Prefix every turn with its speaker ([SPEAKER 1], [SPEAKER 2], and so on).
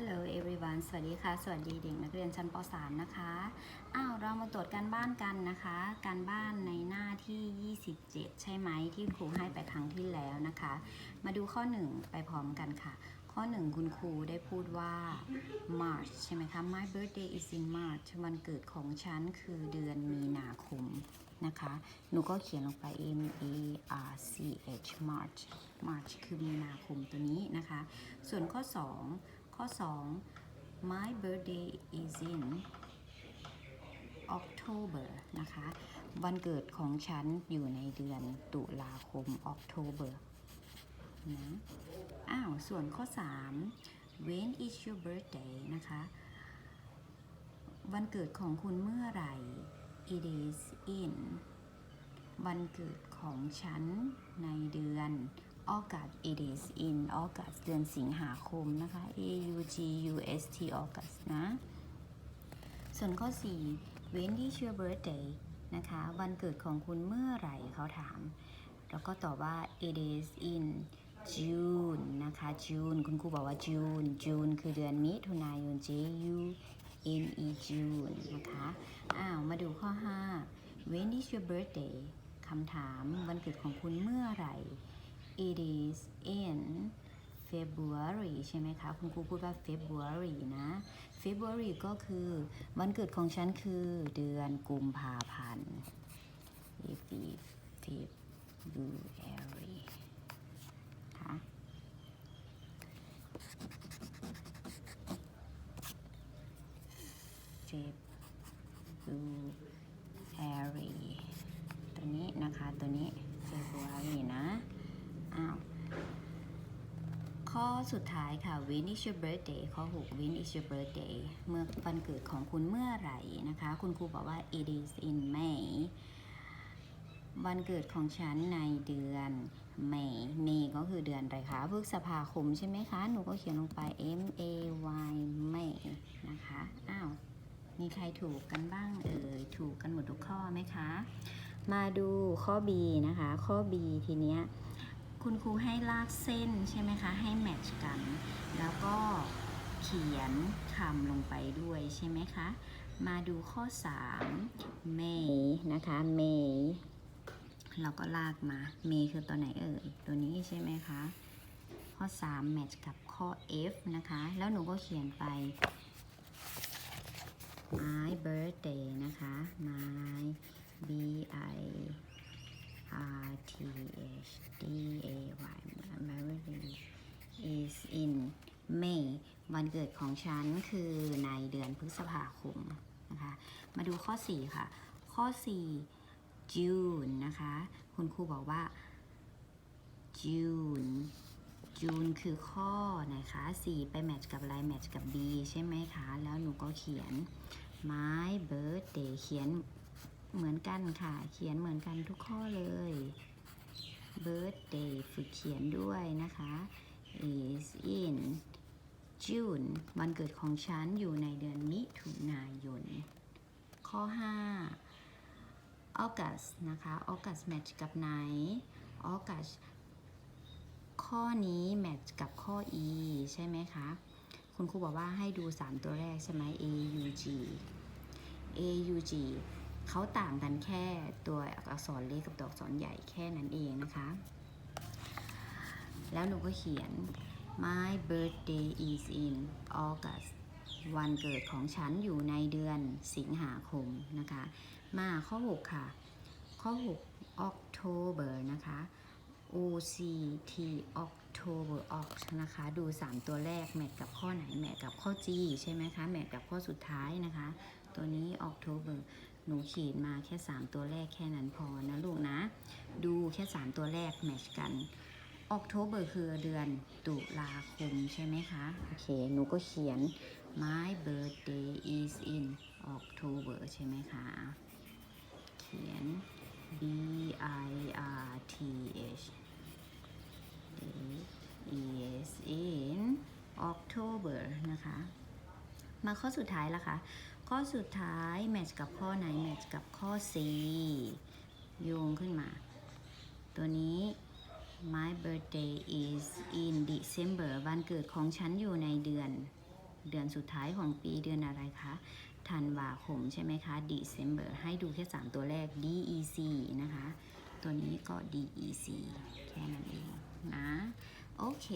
[SPEAKER 1] Hello everyone สวัสดีค่ะ สวัสดีเด็กนักเรียนชั้นป .3 นะคะ อ้าวเรามาตรวจการบ้านกันนะคะ การบ้านในหน้าที่ 27 ใช่ไหมที่ครูให้ไปครั้งที่แล้วนะคะ มาดูข้อ 1 ไปพร้อมกันค่ะ ข้อ 1 คุณครูได้พูดว่า March ใช่ไหมคะ My birthday is in March วันเกิดของฉันคือเดือนมีนาคมนะคะ หนูก็เขียนลงไป M A R C H March March คือมีนาคมตัวนี้นะคะ ส่วนข้อ 2 ข้อ 2 My birthday is in October นะคะ วันเกิดของฉันอยู่ในเดือนตุลาคม October นะอ้าว ส่วนข้อ 3 When is your birthday นะคะ วันเกิดของคุณเมื่อไหร่ It is in วันเกิดของฉันในเดือน August it is in August เดือนสิงหาคมนะคะ A U G U S T August นะ ส่วนข้อ 4 When is your birthday นะคะ วันเกิดของคุณเมื่อไหร่เขาถาม แล้วก็ตอบว่า it is in June นะคะ June คุณครูบอกว่า June June คือเดือนมิถุนายน J U N E June นะคะ อ้าว มาดูข้อ 5 When is your birthday คำถามวันเกิดของคุณเมื่อไหร่ It is in February ใช่ไหมคะ คุณครูพูดว่า February นะ February ก็คือ วันเกิดของฉันคือเดือนกุมภาพันธ์ February ค่ะ February ตัวนี้นะคะ ตัวนี้ February นะ อ้าวข้อสุดท้ายค่ะ When is your birthday ข้อ 6 When is your birthday เมื่อวันเกิดของคุณเมื่อไหร่นะคะ คุณครูบอกว่า it is in May วันเกิดของฉันในเดือน May May ก็คือเดือนอะไรคะพฤษภาคมใช่ไหมคะ หนูก็เขียนลงไป M A Y May นะคะ อ้าว มีใครถูกกันบ้างเอ่ย ถูกกันหมดทุกข้อไหมคะ มาดูข้อ B นะคะ ข้อ B ทีเนี้ย คุณครูให้ลากเส้นใช่ไหมคะ ให้แมทช์กัน แล้วก็เขียนคำลงไปด้วยใช่ไหมคะ มาดูข้อ 3 May นะคะ May เราก็ลากมา May คือตัวไหนเอ่ย ตัวนี้ใช่ไหมคะ ข้อ 3 แมทช์กับข้อ F นะคะ แล้วหนูก็เขียนไป my birthday นะคะ my b i r t h d a y my birthday is in May วันเกิดของฉันคือในเดือนพฤษภาคมนะคะ มาดูข้อ 4 ค่ะ ข้อ 4 June นะคะ คุณครูบอกว่า June June คือข้อนะคะ4ไปแมทช์กับอะไรแมทช์กับ B ใช่ไหมคะ แล้วหนูก็เขียน my birthday เขียน เหมือนกันค่ะ เขียนเหมือนกันทุกข้อเลย birthday ฝึกเขียนด้วยนะคะ is in June วันเกิดของฉันอยู่ในเดือนมิถุนายน ข้อ 5 August นะคะ August match กับไหน August ข้อนี้แมทช์กับข้อ e ใช่ไหมคะ คุณครูบอกว่าให้ดู 3 ตัวแรกใช่ไหม a u g a u g เขาต่างกันแค่ตัวอักษรเล็กกับตัวอักษรใหญ่แค่นั้นเองนะคะ แล้วหนูก็เขียน my birthday is in August วันเกิดของฉันอยู่ในเดือนสิงหาคมนะคะ มาข้อ 6 ค่ะ ข้อ 6 October นะคะ O C T October Oct นะคะ ดู 3 ตัวแรกแมทกับข้อไหน แมทกับข้อ G ใช่ไหมคะ แมทกับข้อสุดท้ายนะคะ ตัวนี้ October หนูขีดมาแค่ 3 ตัวแรกแค่นั้นพอนะลูกนะ ดูแค่ 3 ตัวแรกแมชกัน October คือเดือนตุลาคมใช่ไหมคะ โอเค หนูก็เขียน My birthday is in October ใช่ไหมคะ เขียน B I R T H is in October นะคะ มาข้อสุดท้ายละคะ ข้อสุดท้ายแมทช์กับข้อไหนแมทช์กับข้อ C โยงขึ้นมา ตัวนี้ My birthday is in December วันเกิดของฉันอยู่ในเดือน เดือนสุดท้ายของปีเดือนอะไรคะธันวาคมใช่ไหมคะ December ให้ดูแค่ 3 ตัวแรก DEC นะคะ ตัวนี้ก็ DEC แค่นั้นเองนะ โอเค